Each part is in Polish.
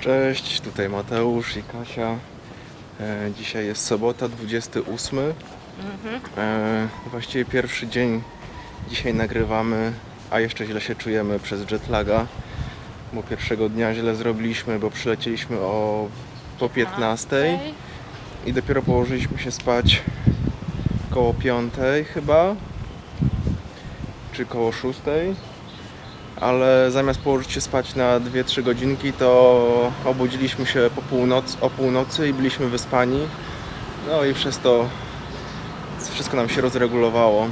Cześć, tutaj Mateusz i Kasia. E, dzisiaj jest sobota, 28. E, właściwie pierwszy dzień dzisiaj nagrywamy, a jeszcze źle się czujemy przez jetlaga, bo pierwszego dnia źle zrobiliśmy, bo przylecieliśmy o po 15 i dopiero położyliśmy się spać koło 5 chyba, czy koło 6 ale zamiast położyć się spać na 2-3 godzinki, to obudziliśmy się po północ, o północy i byliśmy wyspani. No i przez to wszystko nam się rozregulowało.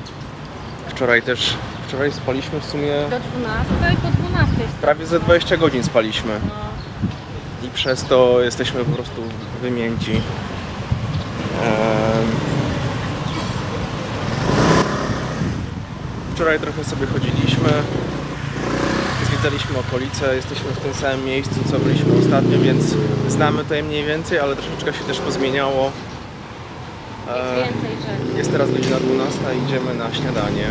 Wczoraj też, wczoraj spaliśmy w sumie Do 12 po 12. prawie ze 20 godzin spaliśmy No. i przez to jesteśmy po prostu wymięci. Wczoraj trochę sobie chodziliśmy, zwiedzaliśmy okolice, jesteśmy w tym samym miejscu, co byliśmy ostatnio, więc znamy tutaj mniej więcej, ale troszeczkę się też pozmieniało. Jest E, więcej rzeczy. Jest teraz godzina 12, idziemy na śniadanie.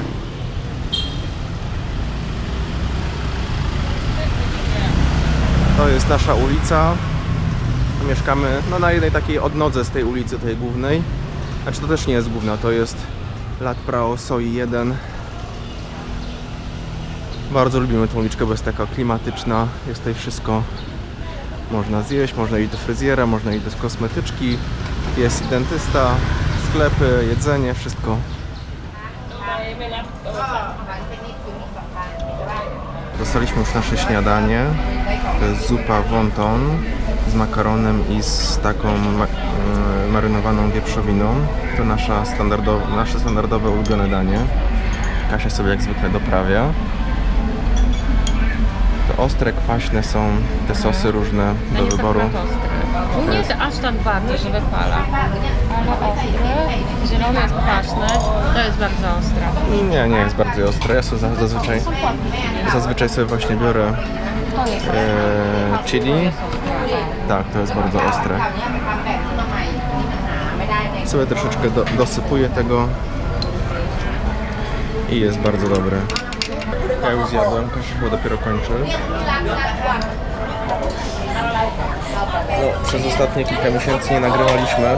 To jest nasza ulica. Mieszkamy no, na jednej takiej odnodze z tej ulicy, tej głównej. Znaczy to też nie jest główna, to jest Lat Prao Soi 1. Bardzo lubimy tą uliczkę, bo jest taka klimatyczna. Jest tutaj wszystko. Można zjeść, można iść do fryzjera, można iść do kosmetyczki. Jest dentysta, sklepy, jedzenie, wszystko. Dostaliśmy już nasze śniadanie. To jest zupa wonton z makaronem i z taką ma- y, marynowaną wieprzowiną. To nasza standardowe, nasze standardowe ulubione danie. Kasia sobie jak zwykle doprawia. Ostre, kwaśne są te sosy różne do nie są wyboru. ostre. No nie jest aż tak bardzo, że wypala. Ale ostre, zielone jest kwaśne, to jest bardzo ostre. Nie, nie jest bardzo ostre. Ja sobie za- zazwyczaj, zazwyczaj sobie właśnie biorę e, chili. Tak, to jest bardzo ostre. Sobie troszeczkę do, dosypuję tego i jest bardzo dobre. Ja już zjadłem, chyba dopiero kończy. No, przez ostatnie kilka miesięcy nie nagrywaliśmy.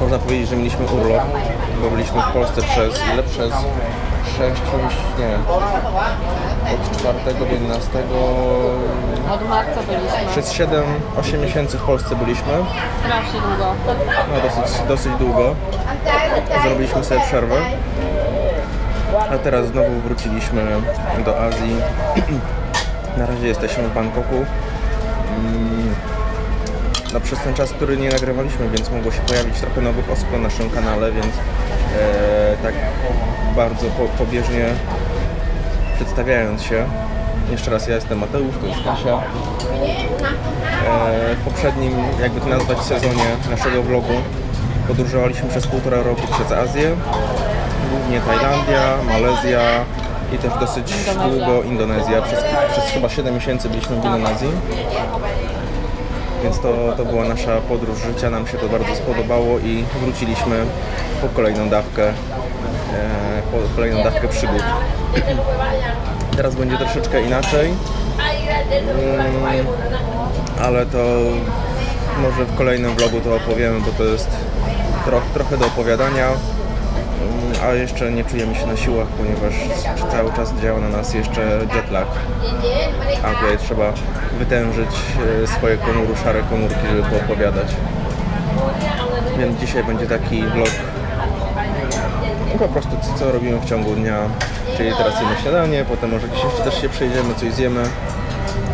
Można powiedzieć, że mieliśmy urlop, bo byliśmy w Polsce przez ile? Przez 6 miesięcy, nie. Od 4 do 11 Od marca byliśmy. przez 7-8 miesięcy w Polsce byliśmy, Strasznie długo. no dosyć, dosyć długo. Zrobiliśmy sobie przerwę. A teraz znowu wróciliśmy do Azji. Na razie jesteśmy w Bangkoku. Mm, No przez ten czas, który nie nagrywaliśmy, więc mogło się pojawić trochę nowych osób na naszym kanale, więc e, tak bardzo po, pobieżnie przedstawiając się. Jeszcze raz, ja jestem Mateusz, to jest Kasia. E, w poprzednim, jakby to nazwać, sezonie naszego vlogu podróżowaliśmy przez półtora roku przez Azję, głównie Tajlandia, Malezja i też dosyć długo Indonezja. Przez, przez chyba 7 miesięcy byliśmy w Indonezji. Więc to, to była nasza podróż życia, nam się to bardzo spodobało i wróciliśmy po kolejną dawkę, e, po kolejną dawkę przygód. Teraz będzie troszeczkę inaczej. Mm, ale to może w kolejnym vlogu to opowiemy, bo to jest tro, trochę do opowiadania, A jeszcze nie czujemy się na siłach, ponieważ cały czas działa na nas jeszcze jetlag, a tutaj trzeba wytężyć e, swoje konury, szare komórki, żeby poopowiadać. Więc dzisiaj będzie taki vlog no po prostu co, robimy w ciągu dnia, czyli teraz jemy śniadanie, potem może gdzieś jeszcze też się przejdziemy, coś zjemy.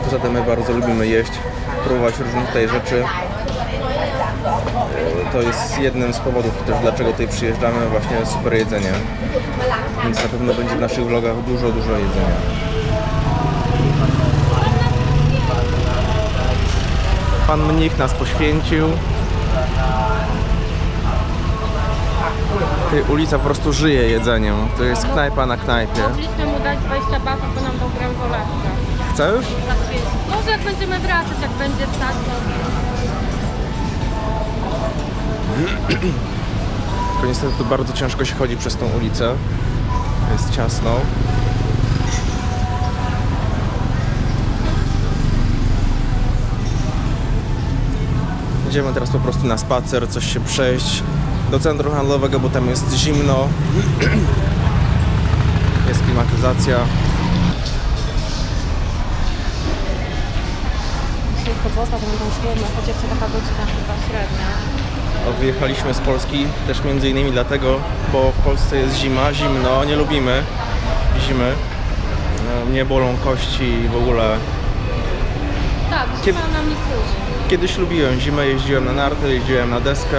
Poza tym my bardzo lubimy jeść, próbować różnych tutaj rzeczy. To jest jednym z powodów też dlaczego tutaj przyjeżdżamy, właśnie super jedzenie. Więc na pewno będzie w naszych vlogach dużo, dużo jedzenia. Pan mnich nas poświęcił. Ty, ulica po prostu żyje jedzeniem. To jest knajpa na knajpie. Mogliśmy mu dać 20 batów, bo nam dał bransoletkę. Chcesz? Może jak będziemy wracać, jak będzie tak, to... Tylko niestety tu bardzo ciężko się chodzi przez tą ulicę. Jest ciasno. Idziemy teraz po prostu na spacer, coś się przejść do centrum handlowego, bo tam jest zimno. Jest klimatyzacja. Jest sobota, to będą choć jeszcze taka godzina chyba średnia. Wyjechaliśmy z Polski też między innymi dlatego, bo w Polsce jest zima, zimno, nie lubimy zimy. No, Mnie bolą kości w ogóle. Tak, zima nam nie służy. Kiedyś lubiłem zimę, jeździłem na narty, jeździłem na deskę,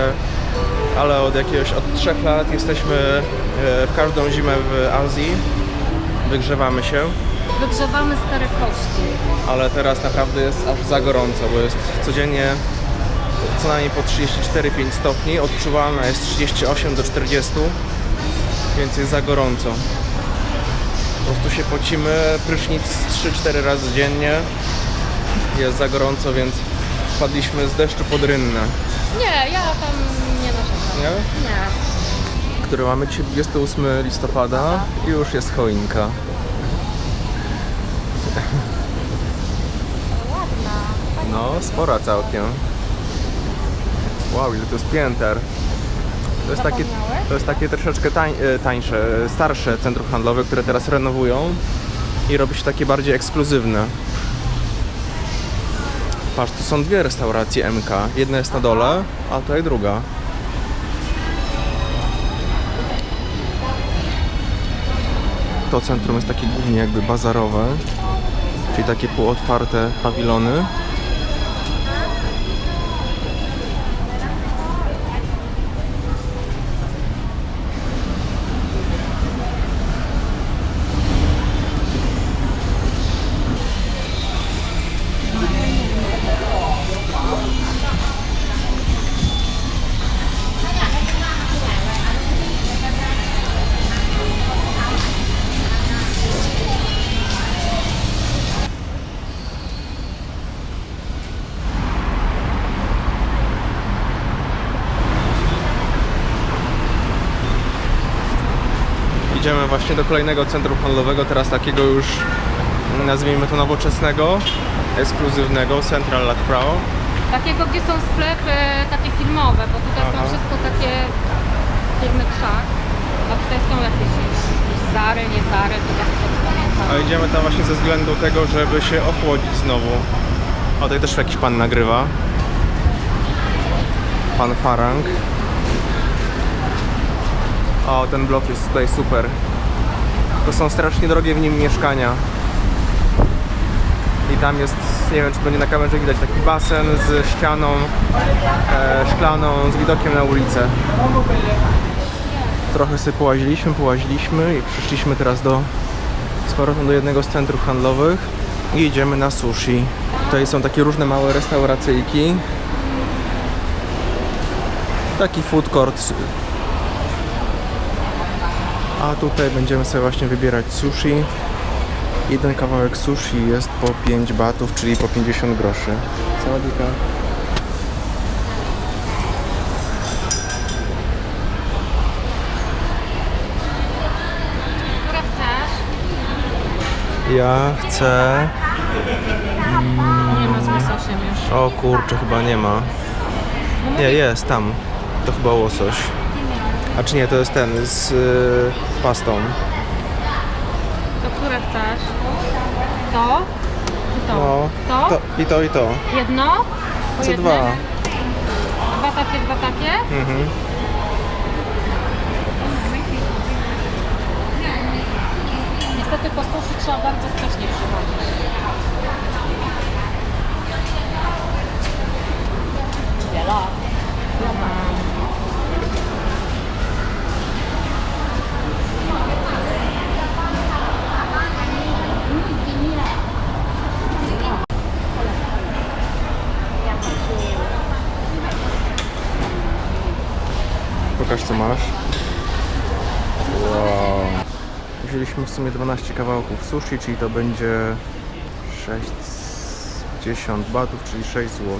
ale od jakiegoś, od trzech lat jesteśmy e, w każdą zimę w Azji. Wygrzewamy się, Wygrzewamy stare kości. ale teraz naprawdę jest aż za gorąco, bo jest codziennie co najmniej po 34-5 stopni, odczuwalna jest 38 do 40, więc jest za gorąco. Po prostu się pocimy, prysznic 3-4 razy dziennie, jest za gorąco, więc wpadliśmy z deszczu pod rynnę. Nie, ja tam nie narzekam. Nie? Nie. Który mamy dzisiaj 28 listopada i już jest choinka. No, spora całkiem. Wow, ile to jest pięter. To jest takie, to jest takie troszeczkę tań, e, tańsze, e, starsze centrum handlowe, które teraz renowują i robi się takie bardziej ekskluzywne. Patrz, tu są dwie restauracje MK. Jedna jest na dole, a tutaj druga. To centrum jest takie głównie jakby bazarowe, czyli takie półotwarte pawilony. Idziemy właśnie do kolejnego centrum handlowego, teraz takiego już nazwijmy to nowoczesnego, ekskluzywnego, Central Lat Pro. Takiego, gdzie są sklepy takie filmowe, bo tutaj Aha. są wszystko takie firmy krzak. A tutaj są jakieś Zary, nie Zary, to ja pamiętam. A idziemy tam właśnie ze względu tego, żeby się ochłodzić znowu. O, tutaj też jakiś pan nagrywa. Pan Farang. O, ten blok jest tutaj super. To są strasznie drogie w nim mieszkania. I tam jest, nie wiem czy będzie na kamerze widać, taki basen z ścianą e, szklaną, z widokiem na ulicę. Trochę sobie połaziliśmy, połaziliśmy i przyszliśmy teraz do z powrotem do jednego z centrów handlowych i idziemy na sushi. Tutaj są takie różne małe restauracyjki. Taki food court. A tutaj będziemy sobie właśnie wybierać sushi. Jeden kawałek sushi jest po 5 batów, czyli po 50 groszy. Sawadika. Ja chcę... Nie ma z łososiem już. O kurczę, chyba nie ma. Nie, jest tam. To chyba łosoś. A czy nie, to jest ten z y, pastą. To które chcesz? To? Czy to? No, To? i to, i to. Jedno? Po Co jednym? dwa. Dwa takie, dwa takie? Mhm. Niestety po sushi trzeba bardzo wcześnie przychodzić. Wiela. Pokaż masz. Wow. Wzięliśmy w sumie 12 kawałków sushi, czyli to będzie 60 batów, czyli 6 zł.